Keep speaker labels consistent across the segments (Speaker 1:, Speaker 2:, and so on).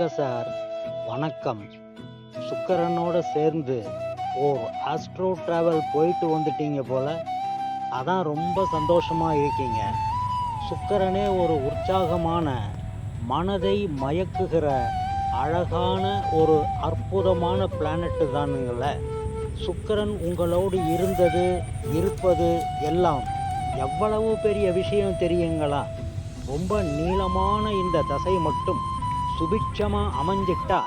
Speaker 1: வாங்க சார். வணக்கம். சுக்கரனோட சேர்ந்து ஓர் ஆஸ்ட்ரோ ட்ராவல் போயிட்டு வந்துட்டீங்க போல. அதான் ரொம்ப சந்தோஷமாக இருக்கீங்க. சுக்கரனே ஒரு உற்சாகமான மனதை மயக்குகிற அழகான ஒரு அற்புதமான பிளானட்டு தானுங்கள. சுக்கரன் உங்களோடு இருந்தது இருப்பது எல்லாம் எவ்வளவு பெரிய விஷயம் தெரியுங்களா? ரொம்ப நீளமான இந்த தசை மட்டும் சுபிட்சமாக அமைஞ்சிட்டா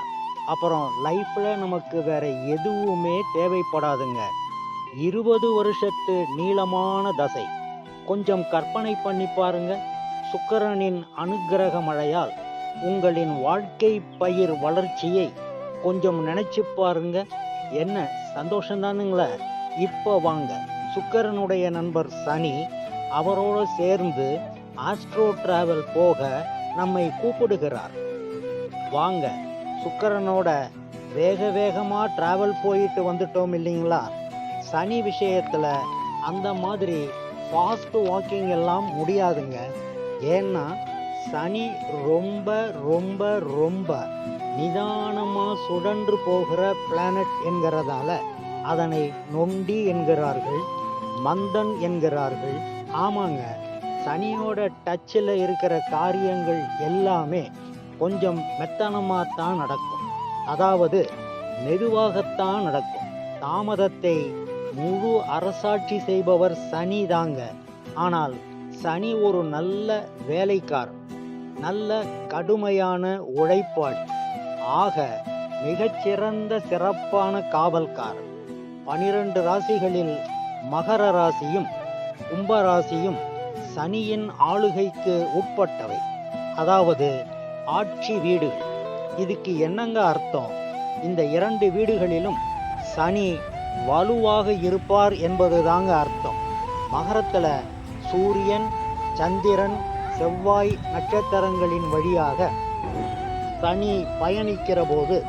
Speaker 1: அப்புறம் லைஃப்பில் நமக்கு வேற எதுவுமே தேவைப்படாதுங்க. இருபது வருஷத்து நீளமான தசை. கொஞ்சம் கற்பனை பண்ணி பாருங்க. சுக்கரனின் அனுக்கிரக மழையால் உங்களின் வாழ்க்கை பயிர் வளர்ச்சியை கொஞ்சம் நினைச்சு பாருங்க. என்ன சந்தோஷம்தானுங்களே இப்போ வாங்க. சுக்கரனுடைய நண்பர் சனி அவரோடு சேர்ந்து ஆஸ்ட்ரோ டிராவல் போக நம்மை கூப்பிடுகிறார். வாங்க. சுக்கரனோட வேக வேகமாக ட்ராவல் போயிட்டு வந்துட்டோம் இல்லைங்களா? சனி விஷயத்தில் அந்த மாதிரி ஃபாஸ்ட் வாக்கிங் எல்லாம் முடியாதுங்க. ஏன்னா சனி ரொம்ப ரொம்ப ரொம்ப நிதானமாக சுழன்று போகிற பிளானட் என்கிறதால அதனை நொண்டி என்கிறார்கள் மந்தன் என்கிறார்கள். ஆமாங்க சனியோட டச்சில் இருக்கிற காரியங்கள் எல்லாமே கொஞ்சம் மெத்தனமாக தான் நடக்கும். அதாவது மெதுவாகத்தான் நடக்கும். தாமதத்தை முழு அரசாட்சி செய்பவர் சனி தாங்க. ஆனால் சனி ஒரு நல்ல வேலைக்காரன். நல்ல கடுமையான உழைப்பாளி. ஆக மிகச்சிறந்த சிறப்பான காவல்காரன். பனிரெண்டு ராசிகளில் மகர ராசியும் கும்ப ராசியும் சனியின் ஆளுகைக்கு உட்பட்டவை. அதாவது ஆட்சி வீடு இதுக்கு என்னங்க அர்த்தம்? இந்த இரண்டு வீடுகளிலும் சனி வலுவாக இருப்பார் என்பது தாங்க அர்த்தம். மகரத்தில் சூரியன் சந்திரன் செவ்வாய் நட்சத்திரங்களின் வழியாக சனி பயணிக்கிற போது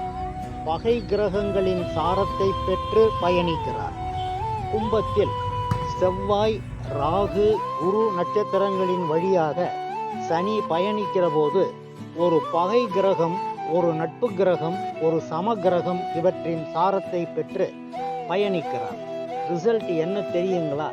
Speaker 1: பகை கிரகங்களின் சாரத்தை பெற்று பயணிக்கிறார். கும்பத்தில் செவ்வாய் ராகு குரு நட்சத்திரங்களின் வழியாக சனி பயணிக்கிற போது ஒரு பகை கிரகம் ஒரு நட்பு கிரகம் ஒரு சம கிரகம் இவற்றின் சாரத்தை பெற்று பயணிக்கிறார் ரிசல்ட் என்ன தெரியுங்களா?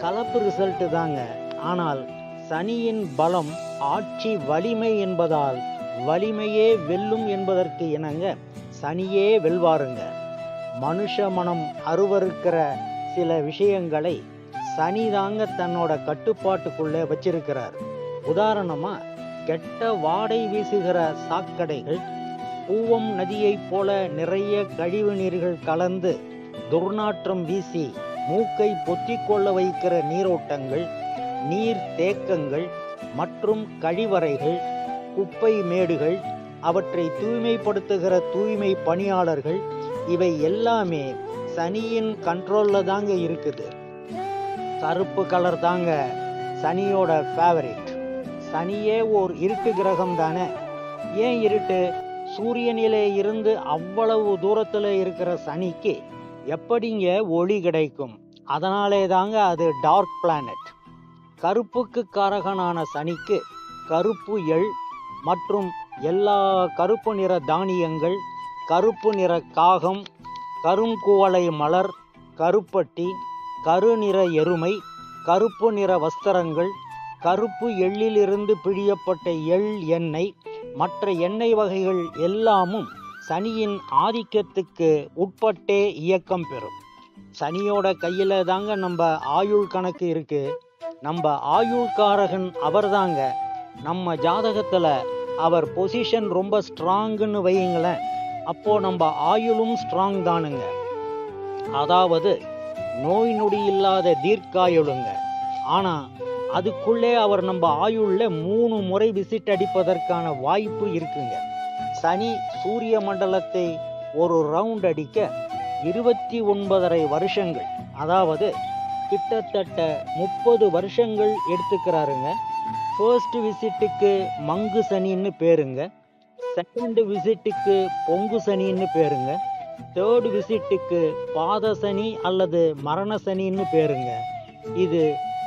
Speaker 1: கலப்பு ரிசல்ட்டு தாங்க. ஆனால் சனியின் பலம் ஆட்சி வலிமை என்பதால் வலிமையே வெல்லும் என்பதற்கு இணங்க சனியே வெல்வாருங்க. மனுஷ மனம் அருவருக்கிற சில விஷயங்களை சனி தாங்க தன்னோட கட்டுப்பாட்டுக்குள்ளே வச்சிருக்கிறார். உதாரணமாக கெட்ட வாடை வீசுகிற சாக்கடைகள் பூவம் நதியைப் போல நிறைய கழிவு நீர்கள் கலந்து துர்நாற்றம் வீசி மூக்கை பொத்திக் கொள்ள வைக்கிற நீரோட்டங்கள் நீர் தேக்கங்கள் மற்றும் கழிவறைகள் குப்பை மேடுகள் அவற்றை தூய்மைப்படுத்துகிற தூய்மை பணியாளர்கள் இவை எல்லாமே சனியின் கண்ட்ரோலில் தாங்க இருக்குது. கருப்பு கலர் தாங்க சனியோட ஃபேவரேட் சனியே ஓர் இருட்டு கிரகம் தானே ஏன் இருட்டு? சூரியனிலே இருந்து அவ்வளவு தூரத்தில் இருக்கிற சனிக்கு எப்படிங்க ஒளி கிடைக்கும்? அதனாலே தாங்க அது டார்க் பிளானட் கருப்புக்கு காரகனான சனிக்கு கருப்பு எள் மற்றும் எல்லா கருப்பு நிற தானியங்கள் கருப்பு நிற காகம் கருங்குவளை மலர் கருப்பட்டி கருநிற எருமை கருப்பு நிற வஸ்திரங்கள் கருப்பு எள்ளிலிருந்து பிழியப்பட்ட எள் எண்ணெய் மற்ற எண்ணெய் வகைகள் எல்லாமும் சனியின் ஆதிக்கத்துக்கு உட்பட்டே இயக்கம் பெறும். சனியோட கையில் தாங்க நம்ம ஆயுள் கணக்கு இருக்கு. நம்ம ஆயுள்காரகன் அவர்தாங்க. நம்ம ஜாதகத்தில் அவர் பொசிஷன் ரொம்ப ஸ்ட்ராங்குன்னு வையுங்களேன். அப்போ நம்ம ஆயுளும் ஸ்ட்ராங் தானுங்க. அதாவது நோய் நொடி இல்லாத தீர்க்காயுளுங்க. ஆனால் அதுக்குள்ளே அவர் நம்ம ஆயுள்ல மூணு முறை விசிட் அடிப்பதற்கான வாய்ப்பு இருக்குங்க. சனி சூரிய மண்டலத்தை ஒரு ரவுண்ட் அடிக்க இருபத்தி ஒன்பதரை வருஷங்கள் அதாவது கிட்டத்தட்ட முப்பது வருஷங்கள் எடுத்துக்கிறாருங்க. ஃபர்ஸ்ட் விசிட்டுக்கு மங்கு சனின்னு பேருங்க. செகண்ட் விசிட்டுக்கு பொங்கு சனின்னு பேருங்க. தேர்ட் விசிட்டுக்கு பாத சனி அல்லது மரண சனின்னு பேருங்க. இது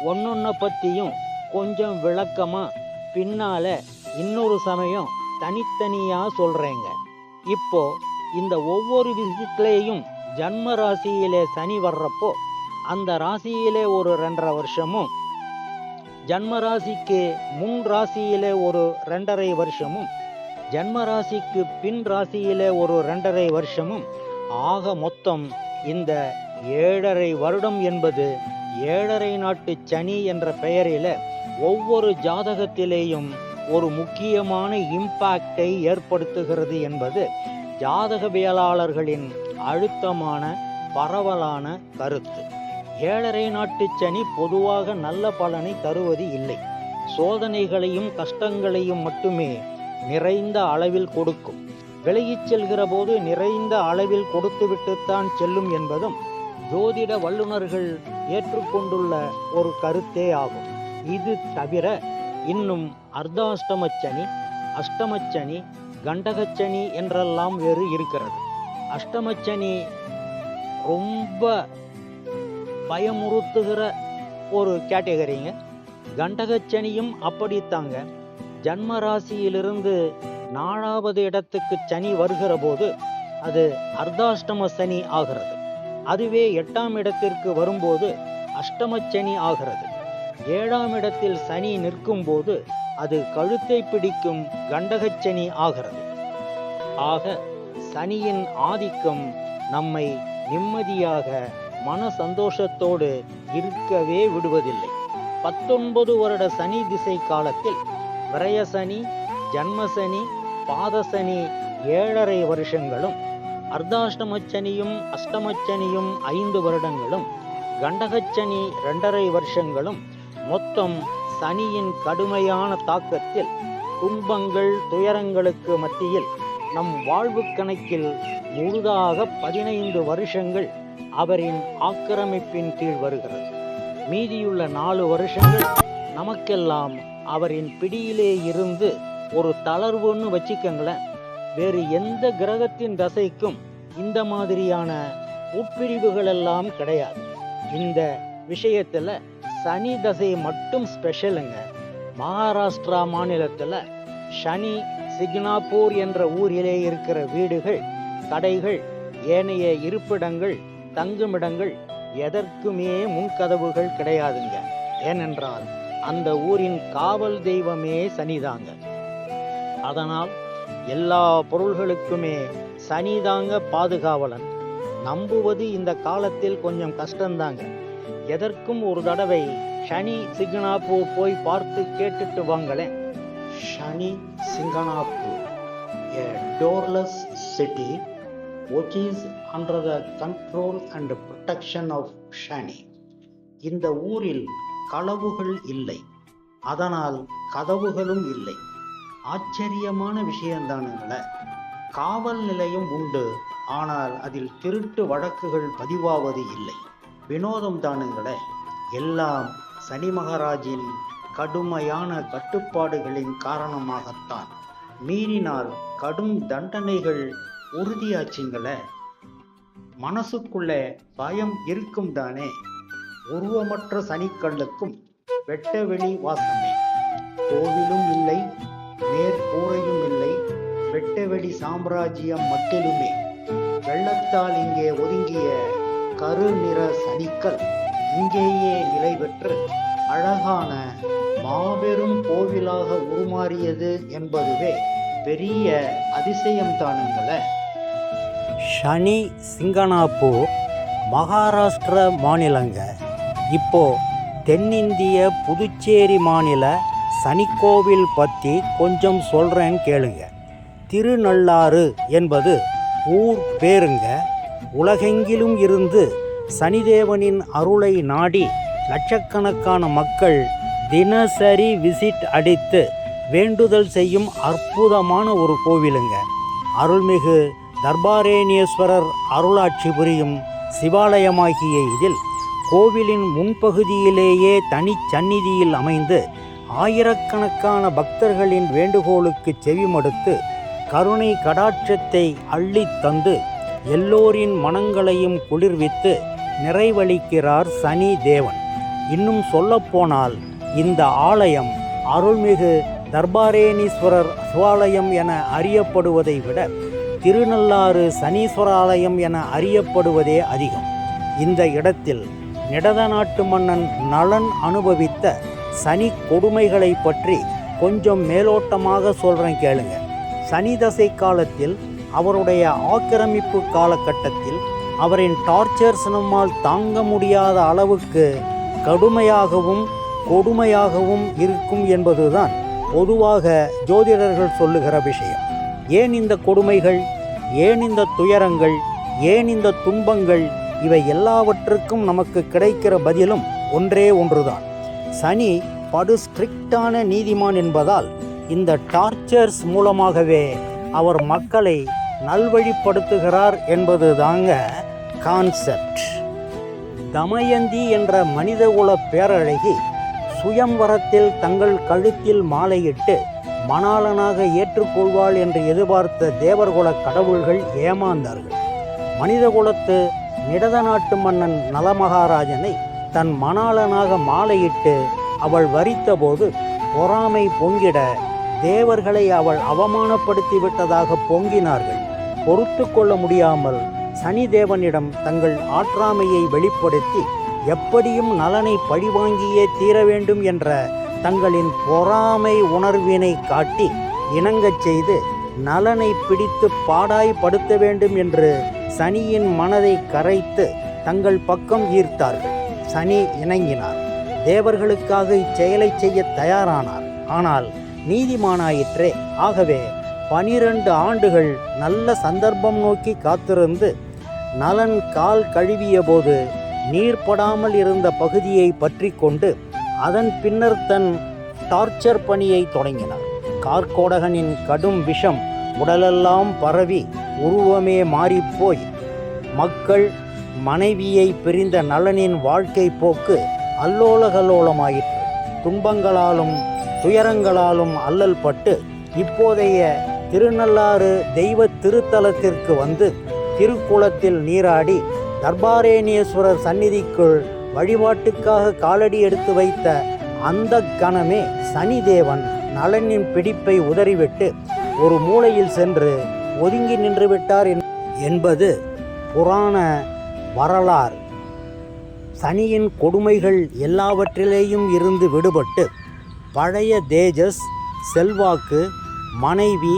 Speaker 1: ஒன்னொன்ன பற்றியும் கொஞ்சம் விளக்கமாக பின்னால் இன்னொரு சமயம் தனித்தனியாக சொல்கிறேங்க இப்போ இந்த ஒவ்வொரு விசிட்லேயும் ஜன்ம ராசியிலே சனி வர்றப்போ அந்த ராசியிலே ஒரு ரெண்டரை வருஷமும் ஜன்ம ராசிக்கு முன் ராசியிலே ஒரு ரெண்டரை வருஷமும் ஜன்ம ராசிக்கு பின் ராசியிலே ஒரு ரெண்டரை வருஷமும் ஆக மொத்தம் இந்த ஏழரை வருடம் என்பது ஏழரை நாட்டு சனி என்ற பெயரில் ஒவ்வொரு ஜாதகத்திலேயும் ஒரு முக்கியமான இம்பாக்டை ஏற்படுத்துகிறது என்பது ஜாதகவியலாளர்களின் அழுத்தமான பரவலான கருத்து. ஏழரை நாட்டு சனி பொதுவாக நல்ல பலனை தருவது இல்லை. சோதனைகளையும் கஷ்டங்களையும் மட்டுமே நிறைந்த அளவில் கொடுக்கும். விலகிச் செல்கிற போது நிறைந்த அளவில் கொடுத்துவிட்டுத்தான் செல்லும் என்பதும் ஜோதிட வல்லுநர்கள் ஏற்றுக்கொண்டுள்ள ஒரு கருத்தே ஆகும். இது தவிர இன்னும் அர்த்தாஷ்டமச்சனி அஷ்டமச்சனி கண்டகச்சனி என்றெல்லாம் வேறு இருக்கிறது. அஷ்டமச்சனி ரொம்ப பயமுறுத்துகிற ஒரு கேட்டகரிங்க. கண்டகச்சனியும் அப்படித்தாங்க. ஜன்ம ராசியிலிருந்து நாலாவது இடத்துக்கு சனி வருகிற போது அது அர்த்தாஷ்டம சனி ஆகிறது. அதுவே எட்டாம் இடத்திற்கு வரும்போது அஷ்டமச்சனி ஆகிறது. ஏழாம் இடத்தில் சனி நிற்கும் போது அது கழுத்தை பிடிக்கும் கண்டகச்சனி ஆகிறது. ஆக சனியின் ஆதிக்கம் நம்மை நிம்மதியாக மன சந்தோஷத்தோடு இருக்கவே விடுவதில்லை. பத்தொன்பது வருட சனி திசை காலத்தில் விரயசனி ஜன்மசனி பாதசனி ஏழரை வருஷங்களும் அர்த்தாஷ்டமச்சனியும் அஷ்டமச்சனியும் ஐந்து வருடங்களும் கண்டகச்சனி இரண்டரை வருஷங்களும் மொத்தம் சனியின் கடுமையான தாக்கத்தில் துன்பங்கள் துயரங்களுக்கு மத்தியில் நம் வாழ்வு கணக்கில் முழுதாக பதினைந்து வருஷங்கள் அவரின் ஆக்கிரமிப்பின் கீழ் வருகிறது. மீதியுள்ள நாலு வருஷங்கள் நமக்கெல்லாம் அவரின் பிடியிலே இருந்து ஒரு தளர்வுன்னு வச்சுக்கங்களேன். வேறு எந்த கிரகத்தின் தசைக்கும் இந்த மாதிரியான உட்பிரிவுகள் எல்லாம் கிடையாது. இந்த விஷயத்துல சனி தசை மட்டும் ஸ்பெஷலுங்க மகாராஷ்டிரா மாநிலத்துல சனி சிக்னாப்பூர் என்ற ஊரிலே இருக்கிற வீடுகள் கடைகள் ஏனைய இருப்பிடங்கள் தங்குமிடங்கள் எதற்குமே முன்கதவுகள் கிடையாதுங்க. ஏனென்றால் அந்த ஊரின் காவல் தெய்வமே சனிதாங்க. அதனால் எல்லா பொருள்களுக்குமே சனிதாங்க பாதுகாவலன். நம்புவது இந்த காலத்தில் கொஞ்சம் கஷ்டம்தாங்க. எதற்கும் ஒரு தடவை சனி சிங்கனாப்பூ போய் பார்த்து கேட்டுட்டு வாங்களேன். Shani Shingnapur doorless city city which the control and control of Shani இந்த ஊரில் களவுகள் இல்லை. அதனால் கதவுகளும் இல்லை. ஆச்சரியமான விஷயம்தானுங்கள காவல் நிலையம் உண்டு ஆனால் அதில் திருட்டு வழக்குகள் பதிவாவது இல்லை. வினோதம் தானுங்கள எல்லாம் சனி மகாராஜின் கடுமையான கட்டுப்பாடுகளின் காரணமாகத்தான். மீறினால் கடும் தண்டனைகள் உறுதியாச்சுங்கள. மனசுக்குள்ளே பயம் இருக்கும் தானே. உருவமற்ற சனிக்கல்லுக்கும் வெட்டவெளி வாசமே. கோவிலும் இல்லை மேற்கூரையும் இல்லை வெட்டவெளி சாம்ராஜ்யம் மட்டிலுமே. வெள்ளத்தால் இங்கே ஒதுங்கிய கருநிற சனிக்கல் இங்கேயே நிலை பெற்று அழகான மாபெரும் கோவிலாக உருமாறியது என்பதுவே பெரிய அதிசயம் தானுங்கள. சனி சிங்கனாப்பூர் மகாராஷ்டிர மாநிலங்க. இப்போ தென்னிந்திய புதுச்சேரி மாநில சனிக்கோவில் பற்றி கொஞ்சம் சொல்கிறேன்னு கேளுங்க. திருநள்ளாறு என்பது ஊர் பேருங்க. உலகெங்கிலும் இருந்து சனிதேவனின் அருளை நாடி லட்சக்கணக்கான மக்கள் தினசரி விசிட் அடித்து வேண்டுதல் செய்யும் அற்புதமான ஒரு கோவிலுங்க. அருள்மிகு தர்பாரேணியேஸ்வரர் அருளாட்சி புரியும் சிவாலயமாகிய இதில் கோவிலின் முன்பகுதியிலேயே தனிச்சந்நிதியில் அமைந்து ஆயிரக்கணக்கான பக்தர்களின் வேண்டுகோளுக்கு செவிமடுத்து கருணை கடாட்சத்தை அள்ளித் தந்து எல்லோரின் மனங்களையும் குளிர்வித்து நிறைவளிக்கிறார் சனி தேவன் இன்னும் சொல்லப்போனால் இந்த ஆலயம் அருள்மிகு
Speaker 2: தர்பாரேணீஸ்வரர் சிவாலயம் என அறியப்படுவதை விட திருநள்ளாறு சனீஸ்வராலயம் என அறியப்படுவதே அதிகம். இந்த இடத்தில் நிடத நாட்டு மன்னன் நலன் அனுபவித்த சனி கொடுமைகளை பற்றி கொஞ்சம் மேலோட்டமாக சொல்கிறேன் கேளுங்க. சனி தசை காலத்தில் அவருடைய ஆக்கிரமிப்பு காலகட்டத்தில் அவரின் டார்ச்சர்ஸ் நம்மால் தாங்க முடியாத அளவுக்கு கடுமையாகவும் கொடுமையாகவும் இருக்கும் என்பதுதான் பொதுவாக ஜோதிடர்கள் சொல்லுகிற விஷயம். ஏன் இந்த கொடுமைகள் ஏன் இந்த துயரங்கள் ஏன் இந்த துன்பங்கள் இவை எல்லாவற்றுக்கும் நமக்கு கிடைக்கிற பதிலும் ஒன்றே ஒன்றுதான். சனி படு ஸ்ட்ரிக்டான நீதிமான் என்பதால் இந்த டார்ச்சர்ஸ் மூலமாகவே அவர் மக்களை நல்வழிப்படுத்துகிறார் என்பது தாங்க கான்செப்ட். தமயந்தி என்ற மனிதகுல பேரழகி சுயம்வரத்தில் தங்கள் கழுத்தில் மாலையிட்டு மணாளனாக ஏற்றுக்கொள்வாள் என்று எதிர்பார்த்த தேவர்குல கடவுள்கள் ஏமாந்தார்கள். மனிதகுலத்து நிடத நாட்டு மன்னன் நலமகாராஜனை தன் மணாளனாக மாலையிட்டு அவள் வரித்தபோது பொறாமை பொங்கிட தேவர்களை அவள் அவமானப்படுத்தி விட்டதாக பொங்கினார்கள். பொறுத்து கொள்ள முடியாமல் சனி தேவனிடம் தங்கள் ஆற்றாமையை வெளிப்படுத்தி எப்படியும் நலனை பழிவாங்கியே தீர வேண்டும் என்ற தங்களின் பொறாமை உணர்வினை காட்டி இணங்கச் செய்து நலனை பிடித்து பாடாய் படுத்த வேண்டும் என்று சனியின் மனதை கரைத்து தங்கள் பக்கம் ஈர்த்தார்கள். சனி இணங்கினார். தேவர்களுக்காக இச்செயலை செய்ய தயாரானார். ஆனால் நீதிமானாயிற்றே ஆகவே பனிரெண்டு ஆண்டுகள் நல்ல சந்தர்ப்பம் நோக்கி காத்திருந்து நலன் கால் கழுவிய போது நீர்படாமல் இருந்த பகுதியை பற்றி கொண்டு அதன் பின்னர் தன் டார்ச்சர் பணியை தொடங்கினார். கார்கோடகனின் கடும் விஷம் உடலெல்லாம் பரவி உருவமே மாறிப்போய் மக்கள் மனைவியை பிரிந்த நலனின் வாழ்க்கை போக்கு அல்லோலகல்லோலமாயிற்று துன்பங்களாலும் துயரங்களாலும் அல்லல் பட்டு இப்போதைய திருநள்ளாறு தெய்வ திருத்தலத்திற்கு வந்து திருக்குளத்தில் நீராடி தர்பாரேணியேஸ்வரர் சந்நிதிக்குள் வழிபாட்டுக்காக காலடி எடுத்து வைத்த அந்த கணமே சனிதேவன் நலனின் பிடிப்பை உதறிவிட்டு ஒரு மூலையில் சென்று ஒதுங்கி நின்றுவிட்டார் என்பது புராண வரலாறு. சனியின் கொடுமைகள் எல்லாவற்றிலேயும் இருந்து விடுபட்டு பழைய தேஜஸ் செல்வாக்கு மனைவி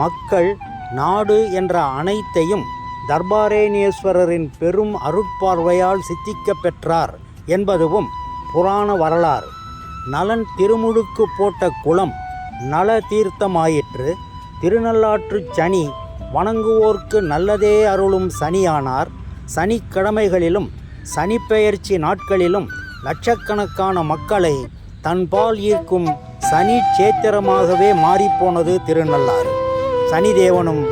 Speaker 2: மக்கள் நாடு என்ற அனைத்தையும் தர்பாரேணேஸ்வரரின் பெரும் அருட்பார்வையால் சித்திக்க பெற்றார் என்பதுவும் புராண வரலாறு. நலன் திருமுழுக்கு போட்ட குளம் நல தீர்த்தமாயிற்று. திருநள்ளாற்றுச் சனி வணங்குவோர்க்கு நல்லதே அருளும் சனியானார். சனிக்கிழமைகளிலும் சனிப்பெயர்ச்சி நாட்களிலும் லட்சக்கணக்கான மக்களை தன்பால் ஈர்க்கும் சனி சேத்திரமாகவே மாறிப்போனது திருநள்ளாறு. சனிதேவனும்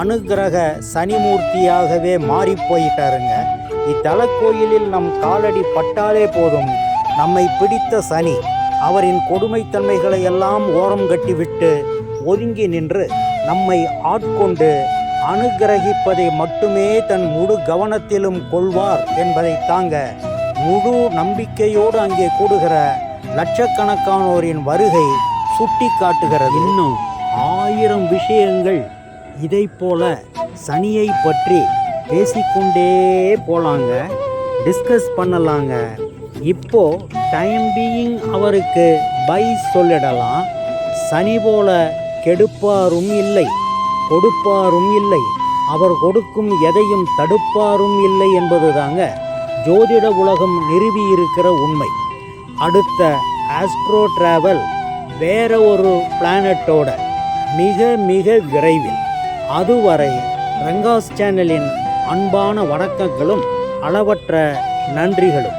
Speaker 2: அனுக்கிரக சனிமூர்த்தியாகவே மாறிப்போயிட்டாருங்க. இத்தல கோயிலில் நம் காலடி பட்டாலே போதும். நம்மை பிடித்த சனி அவரின் கொடுமைத்தன்மைகளை எல்லாம் ஓரம் கட்டிவிட்டு ஒதுங்கி நின்று நம்மை ஆட்கொண்டு அனுக்கிரகிப்பதை மட்டுமே தன் முழு கவனத்திலும் கொள்வார் என்பதை தாங்க முழு நம்பிக்கையோடு அங்கே கூடுகிற லட்சக்கணக்கானோரின் வருகை சுட்டி காட்டுகிறது இன்னும் ஆயிரம் விஷயங்கள் இதை போல சனியை பற்றி பேசிக்கொண்டே போலாங்க. டிஸ்கஸ் பண்ணலாங்க. இப்போ டைம் பீயிங் அவருக்கு பை சொல்லிடலாம். சனி போல கெடுப்பாரும் இல்லை. கொடுப்பாரும் இல்லை. அவர் கொடுக்கும் எதையும் தடுப்பாரும் இல்லை என்பதுதாங்க ஜோதிட உலகம் நிறுவியிருக்கிற உண்மை. அடுத்த ஆஸ்ட்ரோ டிராவல் வேற ஒரு பிளானட்டோட மிக மிக விரைவில். அதுவரை ரங்காஸ் சேனலின் அன்பான வணக்கங்களும் அளவற்ற நன்றிகளும்.